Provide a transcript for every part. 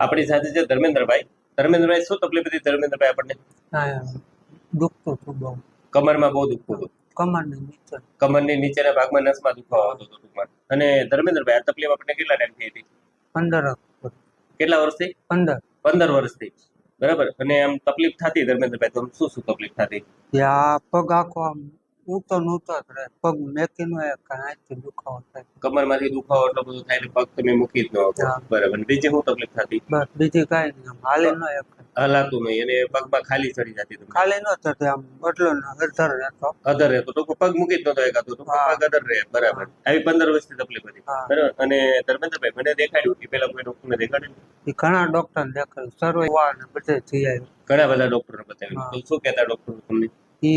આપણી સાથે છે ધર્મેન્દ્રભાઈ. ધર્મેન્દ્રભાઈ શું તકલીફ હતી? ધર્મેન્દ્રભાઈ આપણને? દુખતું હતું બહુ. કમરમાં બહુ દુખતું હતું. કમરની નીચે. કમરની નીચેના ભાગમાં નસમાં દુખાવો હતો ટૂંકમાં. અને ધર્મેન્દ્રભાઈ આ તકલીફ આપણને કેટલા ટાઈમથી હતી? પંદર કેટલા વર્ષથી? પંદર. પંદર વર્ષથી. બરાબર. અને આમ તકલીફ થતી ધર્મેન્દ્રભાઈ તો શું શું તકલીફ થતી? પગ આખો આમ ઊંચો ને ઊંચો જ રહે. પગ મેકીનો એ કાંઈથી દુખાવો થાય. કમરમાંથી દુખાવો એટલો બધો થાય એટલે પગ તમે મૂકી જ ન શકો. હા. બરાબર. બીજી શું તકલીફ થતી? બસ બીજી કાંઈ નહીં. હાલી ન એક. હલાતું નહીં અને પગમાં ખાલી ચડી જતી તમને ખાલી ન થતી આમ એટલો અધર રહેતો. અધર રહેતો. તો પગ મૂકી જ નતો એકાતો હા. પગ અધર રહે. બરાબર. આવી પંદર વર્ષની તકલીફ હતી. બરાબર. અને ધર્મેન્દ્રભાઈ મને દેખાડ્યું કે પેલા કોઈ ડોક્ટરને દેખાડ્યું? ઘણા ડોક્ટર દેખાયું સર્વે વા ને બધે થઈ આવ્યું ઘણા બધા ડોક્ટરને બતાવ્યું. શું કહેતા ડોક્ટર તમને? એ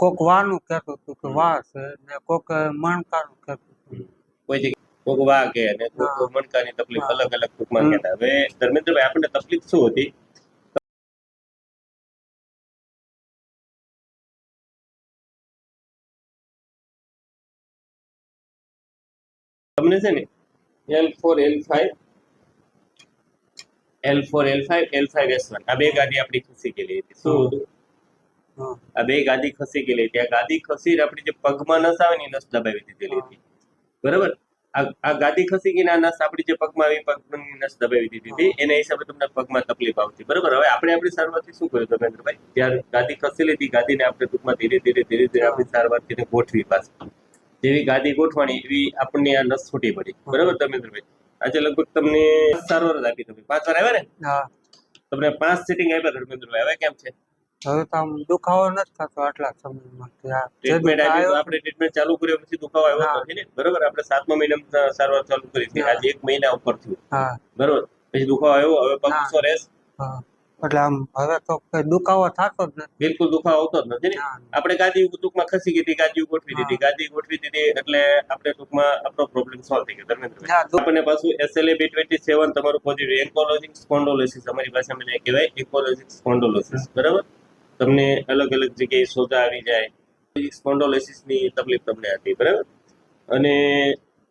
કોક વાનું કહેતું હતું કે વા છે ને કોક મણકાનું કહેતું હતું. કોઈ જગ્યાએ કોક વા કે અને કોક મણકાની તકલીફ અલગ અલગ ટૂંકમાં કહેતા. હવે ધર્મેન્દ્રભાઈ આપણને તકલીફ શું હતી? તમને છે ને L four L five L four L five L five S one આ બે ગાડી આપણી ખસી ગયેલી હતી. શું હતું? આ બે ગાદી ખસી ગયેલી હતી. આ ગાદી ખસી આપણી જે પગમાં નસ આવે ને નસ દબાવી દીધેલી હતી. બરાબર? આ ગાદી ખસી ગઈ આ નસ આપણી જે પગમાં આવી પગની નસ દબાવી દીધી હતી. એના હિસાબે તમને પગમાં તકલીફ આવતી. બરાબર? હવે આપણે આપણી સારવારથી શું કર્યું ધર્મેન્દ્રભાઈ જ્યારે ગાદી ખસેલી હતી ગાદીને આપણે ટૂંકમાં ધીરે ધીરે ધીરે ધીરે આપણી સારવારથી ગોઠવી પાછી. જેવી ગાદી ગોઠવાની એવી આપણને આ નસ છૂટી પડી. બરાબર ધર્મેન્દ્રભાઈ આજે લગભગ તમને સારવાર આપી તમે. પાંચ વાર આવ્યા ને? તમને પાંચ સિટિંગ આપ્યા ધર્મેન્દ્રભાઈ હવે કેમ છે? હવે તો આમ દુખાવો નથી થતો આટલા સમયમાં ટ્રીટમેન્ટ દુખાવો આવી આપણે ટ્રીટમેન્ટ ચાલુ કર્યો પછી દુખાવો આવ્યો નથી ને? બરોબર? આપણે સાતમા મહિનામાં સારવાર ચાલુ કરી હતી. આજે એક મહિના ઉપર થયું. હા. બરોબર? પછી દુખાવો આવ્યો. હવે પગસો રેસ. હા. એટલે આમ હવે તો દુખાવો થતો જ નથી. બિલકુલ દુખાવો આવતો જ નથી ને? આપણે ગાદી ટૂંકમાં ખસી ગઈ હતી ગાદી ગોઠવી દીધી. ગાદી ગોઠવી દીધી એટલે આપણે ટૂંકમાં આપણો પ્રોબ્લેમ સોલ્વ થઈ ગયો. ધર્મેન્દ્રભાઈ. આપણને પાછું એસએલએ બી ટ્વેન્ટી સેવન તમારું પોઝિટિવ એન્કોલોજિક સ્પોન્ડોલોસિસ અમારી ભાષામાં કહેવાય એન્કોલોજિક સ્પોન્ડોલોસિસ બરાબર? તમને અલગ અલગ જગ્યાએ સોજા આવી જાય. સ્પોન્ડોલેસિસની તકલીફ તમને હતી બરાબર? અને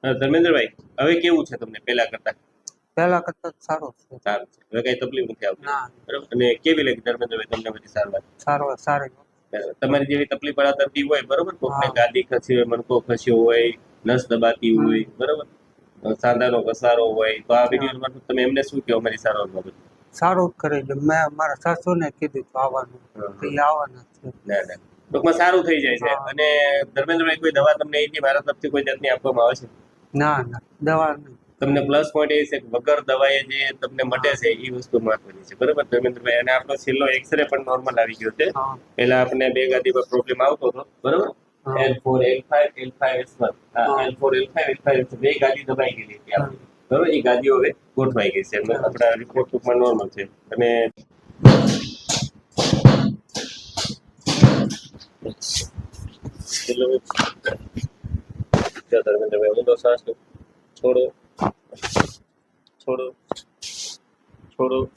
ધર્મેન્દ્રભાઈ હવે કેવું છે તમને પહેલા કરતા? પહેલા કરતા સારું છે. સારું છે. હવે કઈ તકલીફ નથી આવતી? બરાબર? અને કેવી લાગી ધર્મેન્દ્રભાઈ તમને બધી સારવાર? સારું સારી. તમારી જેવી તકલીફ વાળા દર્દી હોય બરોબર? કોકને ગાદી ખસી હોય મણકો ખસ્યો હોય નસ દબાતી હોય બરોબર? સાંધાનો ઘસારો હોય. તો આ વીડિયો તમે એમને શું કહો અમારી સારવાર બાબત? સારું જ કરી દે મેં મારા સાસુને કીધું તો આવવાનું. તો એ આવવાના છે. ટૂંકમાં સારું થઈ જાય છે. અને ધર્મેન્દ્રભાઈ કોઈ દવા તમને અહીંથી મારા તરફથી કોઈ જાતની આપવામાં આવે છે? ના ના. દવા નહીં તમને પ્લસ પોઈન્ટ એ છે કે વગર દવાએ જે તમને મટે છે એ વસ્તુ મહત્વની છે. બરોબર? ધર્મેન્દ્રભાઈ અને આપણો છેલ્લો એક્સરે પણ નોર્મલ આવી ગયો છે. પેલા પહેલા આપણે બે ગાદી પર પ્રોબ્લેમ આવતો હતો. બરોબર? હા. L four L five L five S one હા. L four L five L five બે ગાદી દબાઈ ગયેલી હતી આપણી. બરોબર, એ ગાદીઓ હવે ગોઠવાઈ ગઈ છે. આપણા રિપોર્ટ ટૂંકમાં નોર્મલ છે. અને ધર્મેન્દ્રભાઈ છોડો. છોડો. છોડો.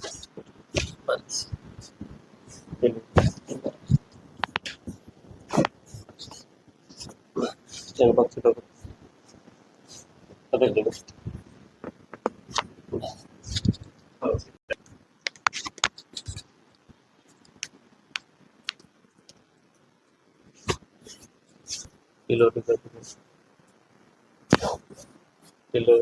કરો. પકડી લો. કિલો ટીકો કરો. કિલો